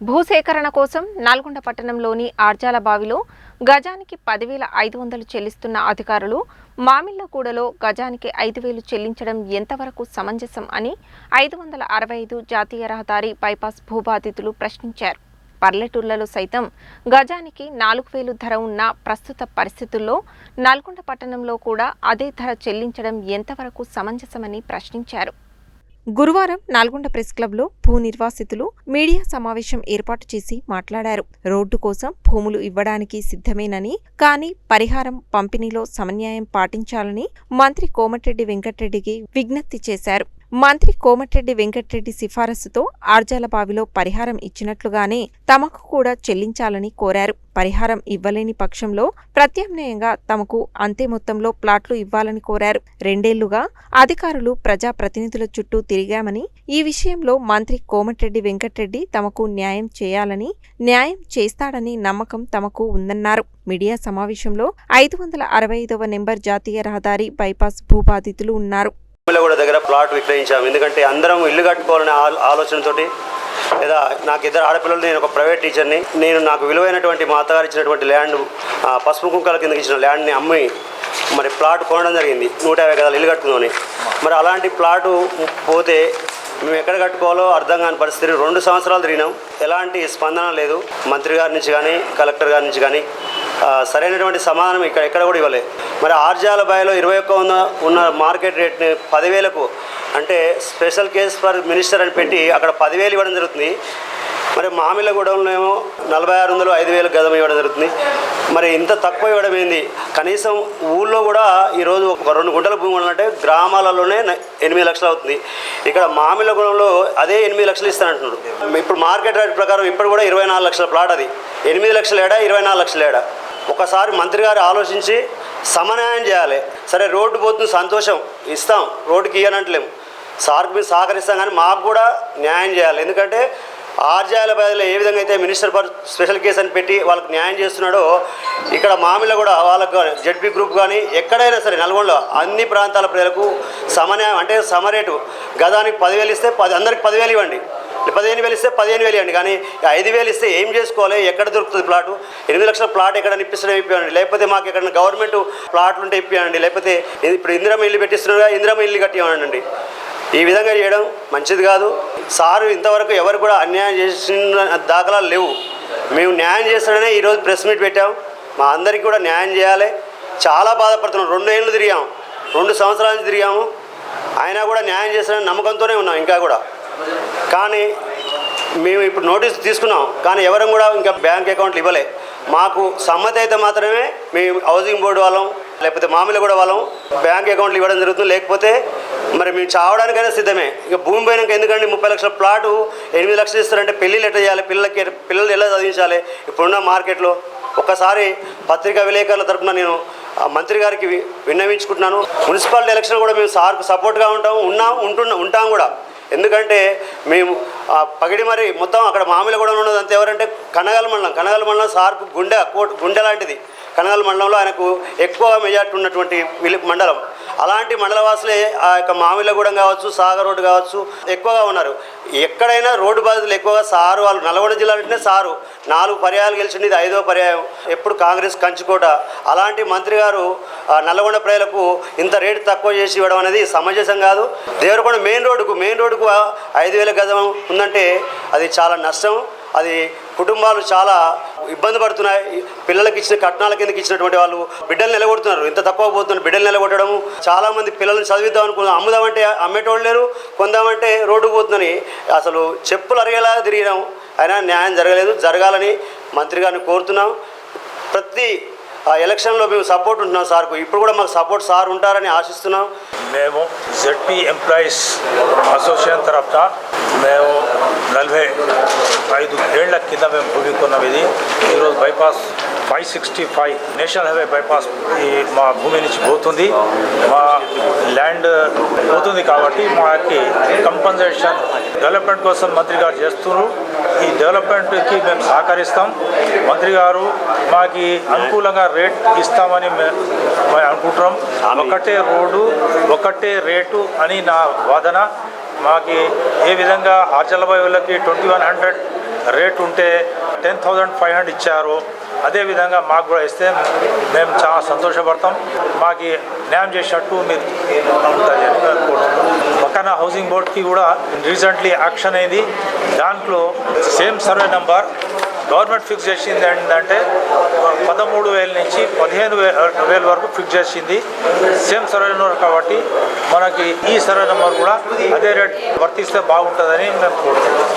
భూసేకరణ కోసం నల్గొండ పట్టణంలోని ఆర్జాల బావిలో గజానికి పదివేల ఐదు వందలు చెల్లిస్తున్న అధికారులు మామిళ్ళగూడలో గజానికి ఐదు వేలు చెల్లించడం ఎంతవరకు సమంజసం అని ఐదు వందల అరవై ఐదు జాతీయ రహదారి బైపాస్ భూబాధితులు ప్రశ్నించారు. పల్లెటూళ్ళలో సైతం గజానికి నాలుగు వేలు ధర ఉన్న ప్రస్తుత పరిస్థితుల్లో నల్గొండ పట్టణంలో కూడా అదే ధర చెల్లించడం ఎంతవరకు సమంజసమని ప్రశ్నించారు. గురువారం నల్గొండ ప్రెస్ క్లబ్లో భూ నిర్వాసితులు మీడియా సమావేశం ఏర్పాటు చేసి మాట్లాడారు. రోడ్డు కోసం భూములు ఇవ్వడానికి సిద్ధమేనని కానీ పరిహారం పంపిణీలో సమన్యాయం పాటించాలని మంత్రి కోమటిరెడ్డి వెంకటరెడ్డికి విజ్ఞప్తి చేశారు. మంత్రి కోమటిరెడ్డి వెంకటరెడ్డి సిఫారసుతో ఆర్జాల బావిలో పరిహారం ఇచ్చినట్లుగానే తమకు కూడా చెల్లించాలని కోరారు. పరిహారం ఇవ్వలేని పక్షంలో ప్రత్యామ్నాయంగా తమకు అంతే మొత్తంలో ప్లాట్లు ఇవ్వాలని కోరారు. రెండేళ్ళుగా అధికారులు ప్రజాప్రతినిధుల చుట్టూ తిరిగామని ఈ విషయంలో మంత్రి కోమటిరెడ్డి వెంకటరెడ్డి తమకు న్యాయం చేయాలని న్యాయం చేస్తాడని నమ్మకం తమకు ఉందన్నారు. మీడియా సమావేశంలో ఐదు వందల అరవై ఐదవ నెంబర్ జాతీయ రహదారి బైపాస్ భూబాధితులు ఉన్నారు. కూడా దగ్గర ప్లాట్ విక్రయించాము. ఎందుకంటే అందరం ఇల్లు కట్టుకోవాలనే ఆలోచనతో ఆలోచనతోటి లేదా నాకు ఇద్దరు ఆడపిల్లలు నేను ఒక ప్రైవేట్ టీచర్ని. నేను నాకు విలువైనటువంటి మా అత్తగారు ఇచ్చినటువంటి ల్యాండ్ పసుపు కుంకాల కిందకి ఇచ్చిన ల్యాండ్ని అమ్మి మరి ప్లాట్ కొనడం జరిగింది. నూట యాభై గదాలు ఇల్లు కట్టుకుందామని మరి అలాంటి ప్లాటు పోతే మేము ఎక్కడ కట్టుకోవాలో అర్థం కాని పరిస్థితి. రెండు సంవత్సరాలు తిరిగినాం. ఎలాంటి స్పందన లేదు. మంత్రి గారి నుంచి కానీ కలెక్టర్ గారి నుంచి కానీ సరైనటువంటి సమాధానం ఇక్కడ ఎక్కడ కూడా ఇవ్వలేదు మరి ఆర్జాల బాయిలో ఇరవై ఒక్క ఉన్న ఉన్న మార్కెట్ రేట్ని పదివేలకు అంటే స్పెషల్ కేస్ ఫర్ మినిస్టర్ అని పెట్టి అక్కడ పదివేలు ఇవ్వడం జరుగుతుంది. మరి మామిళ్ళగూడెంలో ఏమో నలభై ఆరు వందలు ఐదు వేలు గదం ఇవ్వడం జరుగుతుంది. మరి ఇంత తక్కువ ఇవ్వడం ఏంది? కనీసం ఊళ్ళో కూడా ఈరోజు ఒక రెండు గుంటల భూమి ఉండాలంటే గ్రామాలలోనే ఎనిమిది లక్షలు అవుతుంది. ఇక్కడ మామిళ్ళగూడెంలో అదే ఎనిమిది లక్షలు ఇస్తానంటున్నాడు ఇప్పుడు మార్కెట్ రేట్ ప్రకారం ఇప్పుడు కూడా ఇరవై నాలుగు లక్షల ప్లాట్ అది. ఎనిమిది లక్షల ఏడా ఇరవై నాలుగు లక్షల ఏడా ఒకసారి మంత్రి గారు ఆలోచించి సమన్యాయం చేయాలి. సరే రోడ్డు పోతుంది సంతోషం. ఇస్తాం రోడ్డుకి ఇయ్యనంటలేము సార్కి మీరు సహకరిస్తాం కానీ మాకు కూడా న్యాయం చేయాలి. ఎందుకంటే ఆర్జాల బదిలో ఏ విధంగా అయితే మినిస్టర్ ఫర్ స్పెషల్ కేసు అని పెట్టి వాళ్ళకి న్యాయం చేస్తున్నాడో ఇక్కడ మామిళ్ళ కూడా వాళ్ళకు కానీ జడ్పీ గ్రూప్ కానీ ఎక్కడైనా సరే నల్గొండలో అన్ని ప్రాంతాల ప్రజలకు సమన్యాయం అంటే సమరేటు గదానికి పదివేలు ఇస్తే పది అందరికి పదివేలు ఇవ్వండి. పదిహేను వేలు ఇస్తే పదిహేను వేలు ఇవ్వండి కానీ ఐదు వేలు ఇస్తే ఏం చేసుకోవాలి? ఎక్కడ దొరుకుతుంది ప్లాటు? ఎనిమిది లక్షల ప్లాట్ ఎక్కడ ఇప్పిస్తాడో ఇప్పియండి లేకపోతే మాకు ఎక్కడ గవర్నమెంట్ ప్లాట్లు ఉంటే ఇప్పియండి లేకపోతే ఇది ఇప్పుడు ఇందిరమ్మ ఇల్లు పెట్టిస్తున్నారుగా ఇందిరమ్మ ఇల్లు కట్టివ్వండి ఈ విధంగా చేయడం మంచిది కాదు. సారు ఇంతవరకు ఎవరు కూడా అన్యాయం చేసిన దాఖలాలు లేవు. మేము న్యాయం చేస్తాడనే ఈరోజు ప్రెస్ మీట్ పెట్టాం. మా అందరికీ కూడా న్యాయం చేయాలి. చాలా బాధపడుతున్నాం. రెండు ఏళ్ళు తిరిగాము రెండు సంవత్సరాల నుంచి తిరిగాము. అయినా కూడా న్యాయం చేస్తాడని నమ్మకంతోనే ఉన్నాం ఇంకా కూడా. కానీ మేము ఇప్పుడు నోటీస్ తీసుకున్నాం. కానీ ఎవరం కూడా ఇంకా బ్యాంక్ అకౌంట్లు ఇవ్వలే. మాకు సమ్మతి అయితే మాత్రమే మేము హౌసింగ్ బోర్డు వాళ్ళం లేకపోతే మామూలు కూడా వాళ్ళం. బ్యాంక్ అకౌంట్లు ఇవ్వడం జరుగుతుంది. లేకపోతే మరి మేము చావడానికైనా సిద్ధమే. ఇక భూమి పోయినాక ఎందుకంటే ముప్పై లక్షల ప్లాటు ఎనిమిది లక్షలు ఇస్తారంటే పెళ్ళిళ్ళు ఎట్లా చేయాలి? పిల్లలకి పిల్లలు ఎలా చదివించాలి? ఇప్పుడున్న మార్కెట్లో ఒక్కసారి పత్రికా విలేకరుల తరఫున నేను మంత్రి గారికి విన్నవించుకుంటున్నాను. మున్సిపాలిటీ ఎలక్షన్ కూడా మేము సార్కు సపోర్ట్గా ఉంటాం ఉన్నాం ఉంటున్నాం ఉంటాం కూడా. ఎందుకంటే మేము ఆ పగిడి మరి మొత్తం అక్కడ మామిలగూడెం ఉన్నది అంత ఎవరంటే కనగల మండలం కనగల మండలం సార్కు గుండె కోట్ గుండె లాంటిది. కనగల మండలంలో ఆయనకు ఎక్కువ మెజార్టీ ఉన్నటువంటి మండలం. అలాంటి మండలవాసులే ఆ యొక్క మామిలగూడెం కావచ్చు సాగర్ రోడ్డు కావచ్చు ఎక్కువగా ఉన్నారు. ఎక్కడైనా రోడ్డు బాధితులు ఎక్కువగా సారు వాళ్ళు నల్గొండ జిల్లా అంటేనే సారు. నాలుగు పర్యాయాలు గెలిచింది ఇది ఐదో పర్యాయం. ఎప్పుడు కాంగ్రెస్ కంచుకోట. అలాంటి మంత్రి గారు ఆ, నల్గొండ ప్రజలకు ఇంత రేటు తక్కువ చేసి ఇవ్వడం అనేది సమంజసం కాదు. దేవరకొండ మెయిన్ రోడ్డుకు మెయిన్ రోడ్డుకు ఐదు వేల గజం ఉందంటే అది చాలా నష్టం. అది కుటుంబాలు చాలా ఇబ్బంది పడుతున్నాయి. పిల్లలకి ఇచ్చిన కట్నాల కిందకి ఇచ్చినటువంటి వాళ్ళు బిడ్డలు నిలగొడుతున్నారు. ఇంత తక్కువ పోతున్నారు బిడ్డలు నిలగొట్టడం చాలా మంది పిల్లల్ని చదివిద్దాం అనుకున్నాం అమ్ముదామంటే అమ్మేటోళ్ళు లేరు కొందామంటే రోడ్డు పోతుందని అసలు చెప్పులు అరిగేలా తిరిగినాం. అయినా న్యాయం జరగలేదు జరగాలని మంత్రి గారిని కోరుతున్నాం. ప్రతి ఆ ఎలక్షన్లో మేము సపోర్ట్ ఉంటున్నాం సార్కు. ఇప్పుడు కూడా మాకు సపోర్ట్ సార్ ఉంటారని ఆశిస్తున్నాం. మేము జెడ్పీ ఎంప్లాయీస్ అసోసియేషన్ తరఫున నలభై ఐదు ఏళ్ళ కింద మేము భూమికున్నాం ఇది ఈరోజు bypass five sixty five national highway bypass ఈ మా భూమి నుంచి పోతుంది. మా ల్యాండ్ పోతుంది కాబట్టి మాకి కంపన్సేషన్ డెవలప్మెంట్ కోసం మంత్రి గారు చేస్తున్నారు. ఈ డెవలప్మెంట్కి మేము సహకరిస్తాం. మంత్రి గారు మాకు అనుకూలంగా రేట్ ఇస్తామని మేము అనుకుంటున్నాం. ఒకటే రోడ్డు ఒకటే రేటు అని నా వాదన. మాకి ఏ విధంగా ఆచలబాయి వాళ్ళకి ట్వంటీ వన్ హండ్రెడ్ రేట్ ఉంటే టెన్ థౌజండ్ ఫైవ్ హండ్రెడ్ ఇచ్చారు. అదేవిధంగా మాకు కూడా ఇస్తే మేము చాలా సంతోషపడతాం. మాకు న్యాయం చేసినట్టు మీరు ఉంటుంది అని కోరుతున్నాం పక్కన హౌసింగ్ బోర్డ్కి కూడా రీసెంట్లీ యాక్షన్ అయింది. దాంట్లో same survey number government fix చేసింది ఏంటంటే పదమూడు వేల నుంచి పదిహేను వేల వరకు ఫిక్స్ చేసింది. సేమ్ సర్వే నెంబర్ కాబట్టి మనకి ఈ సర్వే నెంబర్ కూడా అదే రేట్ వర్తిస్తే బాగుంటుందని మేము కోరుతున్నాం.